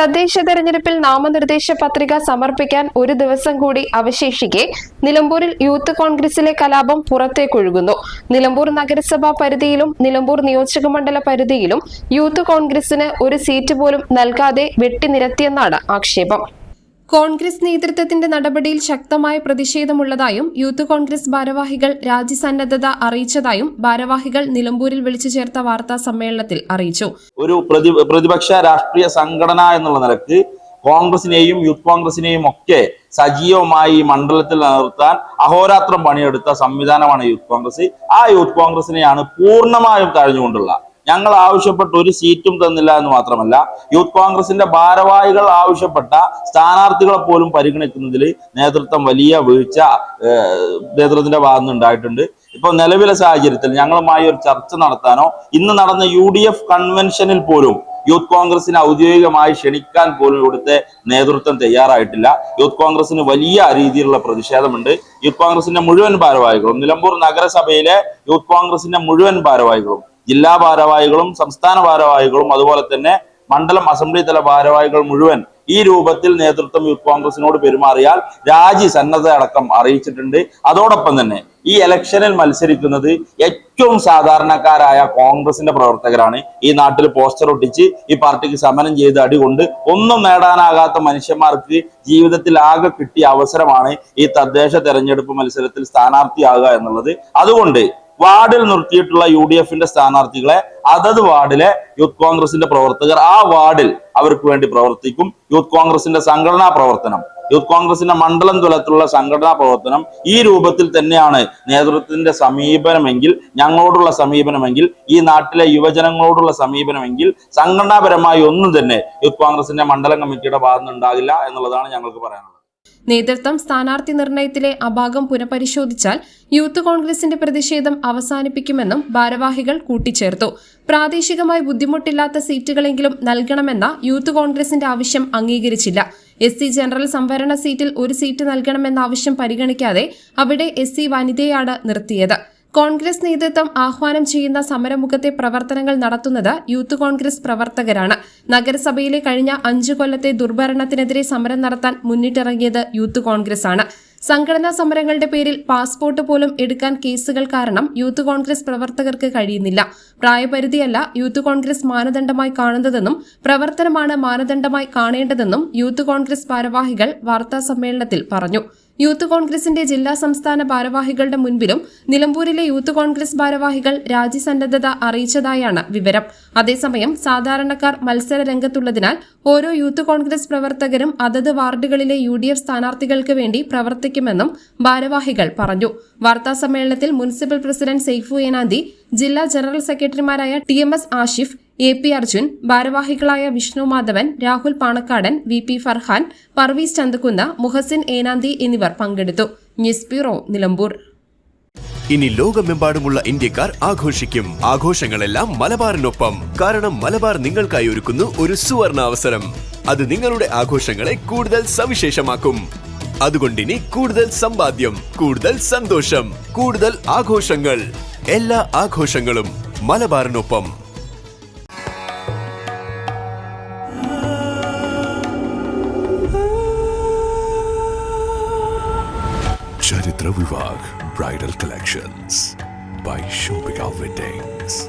തദ്ദേശ തെരഞ്ഞെടുപ്പിൽ നാമനിർദ്ദേശ പത്രിക സമർപ്പിക്കാൻ ഒരു ദിവസം കൂടി അവശേഷിക്കെ നിലമ്പൂരിൽ യൂത്ത് കോൺഗ്രസിലെ കലാപം പുറത്തേക്കൊഴുകുന്നു നിലമ്പൂർ നഗരസഭാ പരിധിയിലും നിലമ്പൂർ നിയോജകമണ്ഡല പരിധിയിലും യൂത്ത് കോൺഗ്രസിന് ഒരു സീറ്റ് പോലും നൽകാതെ വെട്ടിനിരത്തിയെന്നാണ് ആക്ഷേപം. കോൺഗ്രസ് നേതൃത്വത്തിന്റെ നടപടിയിൽ ശക്തമായ പ്രതിഷേധമുള്ളതായും യൂത്ത് കോൺഗ്രസ് ഭാരവാഹികൾ രാജ്യസന്നദ്ധത അറിയിച്ചതായും ഭാരവാഹികൾ നിലമ്പൂരിൽ വിളിച്ചു ചേർത്ത വാർത്താ സമ്മേളനത്തിൽ അറിയിച്ചു. ഒരു പ്രതി പ്രതിപക്ഷ രാഷ്ട്രീയ സംഘടന എന്നുള്ള നിലയ്ക്ക് കോൺഗ്രസിനെയും യൂത്ത് കോൺഗ്രസിനെയും ഒക്കെ സജീവമായി മണ്ഡലത്തിൽ നിലനിർത്താൻ അഹോരാത്രം പണിയെടുത്ത സംവിധാനമാണ് യൂത്ത് കോൺഗ്രസ്. ആ യൂത്ത് കോൺഗ്രസിനെയാണ് പൂർണമായും തഴഞ്ഞുകൊണ്ടുള്ള ഞങ്ങൾ ആവശ്യപ്പെട്ട ഒരു സീറ്റും തന്നില്ല എന്ന് മാത്രമല്ല യൂത്ത് കോൺഗ്രസിന്റെ ഭാരവാഹികൾ ആവശ്യപ്പെട്ട സ്ഥാനാർത്ഥികളെ പോലും പരിഗണിക്കുന്നതിൽ നേതൃത്വം വലിയ വീഴ്ച നേതൃത്വത്തിന്റെ ഭാഗത്ത് ഉണ്ടായിട്ടുണ്ട്. ഇപ്പൊ നിലവിലെ സാഹചര്യത്തിൽ ഞങ്ങളുമായി ഒരു ചർച്ച നടത്താനോ ഇന്ന് നടന്ന യു കൺവെൻഷനിൽ പോലും യൂത്ത് കോൺഗ്രസിനെ ഔദ്യോഗികമായി ക്ഷണിക്കാൻ പോലും ഇവിടുത്തെ നേതൃത്വം തയ്യാറായിട്ടില്ല. യൂത്ത് കോൺഗ്രസിന് വലിയ രീതിയിലുള്ള പ്രതിഷേധമുണ്ട്. യൂത്ത് കോൺഗ്രസിന്റെ മുഴുവൻ ഭാരവാഹികളും നിലമ്പൂർ നഗരസഭയിലെ യൂത്ത് കോൺഗ്രസിന്റെ മുഴുവൻ ഭാരവാഹികളും ജില്ലാ ഭാരവാഹികളും സംസ്ഥാന ഭാരവാഹികളും അതുപോലെ തന്നെ മണ്ഡലം അസംബ്ലി തല ഭാരവാഹികൾ മുഴുവൻ ഈ രൂപത്തിൽ നേതൃത്വം യൂത്ത് കോൺഗ്രസിനോട് പെരുമാറിയാൽ രാജി സന്നദ്ധ അടക്കം അറിയിച്ചിട്ടുണ്ട്. അതോടൊപ്പം തന്നെ ഈ ഇലക്ഷനിൽ മത്സരിക്കുന്നത് ഏറ്റവും സാധാരണക്കാരായ കോൺഗ്രസിന്റെ പ്രവർത്തകരാണ്. ഈ നാട്ടിൽ പോസ്റ്റർ ഒട്ടിച്ച് ഈ പാർട്ടിക്ക് സമരം ചെയ്ത് അടികൊണ്ട് ഒന്നും നേടാനാകാത്ത മനുഷ്യന്മാർക്ക് ജീവിതത്തിൽ ആകെ കിട്ടിയ അവസരമാണ് ഈ തദ്ദേശ തെരഞ്ഞെടുപ്പ് മത്സരത്തിൽ സ്ഥാനാർത്ഥിയാകുക എന്നുള്ളത്. അതുകൊണ്ട് വാർഡിൽ നിർത്തിയിട്ടുള്ള യു ഡി എഫിന്റെ സ്ഥാനാർത്ഥികളെ അതത് വാർഡിലെ യൂത്ത് കോൺഗ്രസിന്റെ പ്രവർത്തകർ ആ വാർഡിൽ അവർക്ക് വേണ്ടി പ്രവർത്തിക്കും. യൂത്ത് കോൺഗ്രസിന്റെ സംഘടനാ പ്രവർത്തനം. യൂത്ത് കോൺഗ്രസിന്റെ മണ്ഡലം തലത്തിലുള്ള സംഘടനാ പ്രവർത്തനം ഈ രൂപത്തിൽ തന്നെയാണ് നേതൃത്വത്തിന്റെ സമീപനമെങ്കിൽ ഞങ്ങളോടുള്ള സമീപനമെങ്കിൽ ഈ നാട്ടിലെ യുവജനങ്ങളോടുള്ള സമീപനമെങ്കിൽ സംഘടനാപരമായി ഒന്നും തന്നെ യൂത്ത് കോൺഗ്രസിന്റെ മണ്ഡലം കമ്മിറ്റിയുടെ ഭാഗത്തുനിന്നുണ്ടാകില്ല എന്നുള്ളതാണ് ഞങ്ങൾക്ക് പറയാനുള്ളത്. നേതൃത്വം സ്ഥാനാർത്ഥി നിർണയത്തിലെ അഭാഗം പുനഃപരിശോധിച്ചാൽ യൂത്ത് കോൺഗ്രസിന്റെ പ്രതിഷേധം അവസാനിപ്പിക്കുമെന്നും ഭാരവാഹികൾ കൂട്ടിച്ചേർത്തു. പ്രാദേശികമായി ബുദ്ധിമുട്ടില്ലാത്ത സീറ്റുകളെങ്കിലും നൽകണമെന്ന യൂത്ത് കോൺഗ്രസിന്റെ ആവശ്യം അംഗീകരിച്ചില്ല. എസ് സി ജനറൽ സംവരണ സീറ്റിൽ ഒരു സീറ്റ് നൽകണമെന്ന ആവശ്യം പരിഗണിക്കാതെ അവിടെ എസ് സി വനിതയാണ് നിർത്തിയത്. കോൺഗ്രസ് നേതൃത്വം ആഹ്വാനം ചെയ്യുന്ന സമരമുഖത്തെ പ്രവർത്തനങ്ങൾ നടത്തുന്നത് യൂത്ത് കോൺഗ്രസ് പ്രവർത്തകരാണ്. നഗരസഭയിലെ കഴിഞ്ഞ അഞ്ചു കൊല്ലത്തെ ദുർഭരണത്തിനെതിരെ സമരം നടത്താൻ മുന്നിട്ടിറങ്ങിയത് യൂത്ത് കോൺഗ്രസ് ആണ് സംഘടനാ സമരങ്ങളുടെ പേരിൽ പാസ്പോർട്ട് പോലും എടുക്കാൻ കേസുകൾ കാരണം യൂത്ത് കോൺഗ്രസ് പ്രവർത്തകർക്ക് കഴിയുന്നില്ല. പ്രായപരിധിയല്ല യൂത്ത് കോൺഗ്രസ് മാനദണ്ഡമായി കാണുന്നതെന്നും പ്രവർത്തനമാണ് മാനദണ്ഡമായി കാണേണ്ടതെന്നും യൂത്ത് കോൺഗ്രസ് ഭാരവാഹികൾ വാർത്താ സമ്മേളനത്തിൽ പറഞ്ഞു. യൂത്ത് കോൺഗ്രസിന്റെ ജില്ലാ സംസ്ഥാന ഭാരവാഹികളുടെ മുൻപിലും നിലമ്പൂരിലെ യൂത്ത് കോൺഗ്രസ് ഭാരവാഹികൾ രാജ്യസന്നദ്ധത അറിയിച്ചതായാണ് വിവരം. അതേസമയം സാധാരണക്കാർ മത്സര രംഗത്തുള്ളതിനാൽ ഓരോ യൂത്ത് കോൺഗ്രസ് പ്രവർത്തകരും അതത് വാർഡുകളിലെ യു ഡി എഫ് സ്ഥാനാർത്ഥികൾക്ക് വേണ്ടി പ്രവർത്തിക്കുമെന്നും ഭാരവാഹികൾ പറഞ്ഞു. വാർത്താ സമ്മേളനത്തിൽ മുനിസിപ്പൽ പ്രസിഡന്റ് സെയ്ഫു ഏനാന്തി ജില്ലാ ജനറൽ സെക്രട്ടറിമാരായ T M S Ashif A P Arjun ഭാരവാഹികളായ വിഷ്ണു മാധവൻ രാഹുൽ പാണക്കാടൻ വി പി ഫർഹാൻ പർവീസ് ചന്ദക്കുന്ന മുഹസിൻ ഏനാന്തി എന്നിവർ പങ്കെടുത്തു. News bureau Nilambur. ഇനി ലോകമെമ്പാടുമുള്ള ഇന്ത്യക്കാർ ആഘോഷിക്കും. ആഘോഷങ്ങളെല്ലാം മലബാറിനൊപ്പം. കാരണം മലബാർ നിങ്ങൾക്കായി ഒരുക്കുന്നു ഒരു സുവർണ അവസരം അത് നിങ്ങളുടെ ആഘോഷങ്ങളെ കൂടുതൽ സവിശേഷമാക്കും. അതുകൊണ്ട് ഇനി കൂടുതൽ സമ്പാദ്യം കൂടുതൽ സന്തോഷം കൂടുതൽ ആഘോഷങ്ങൾ. എല്ലാ ആഘോഷങ്ങളും മലബാറിനൊപ്പം. ചരിത്ര Vivah bridal collections by shopping weddings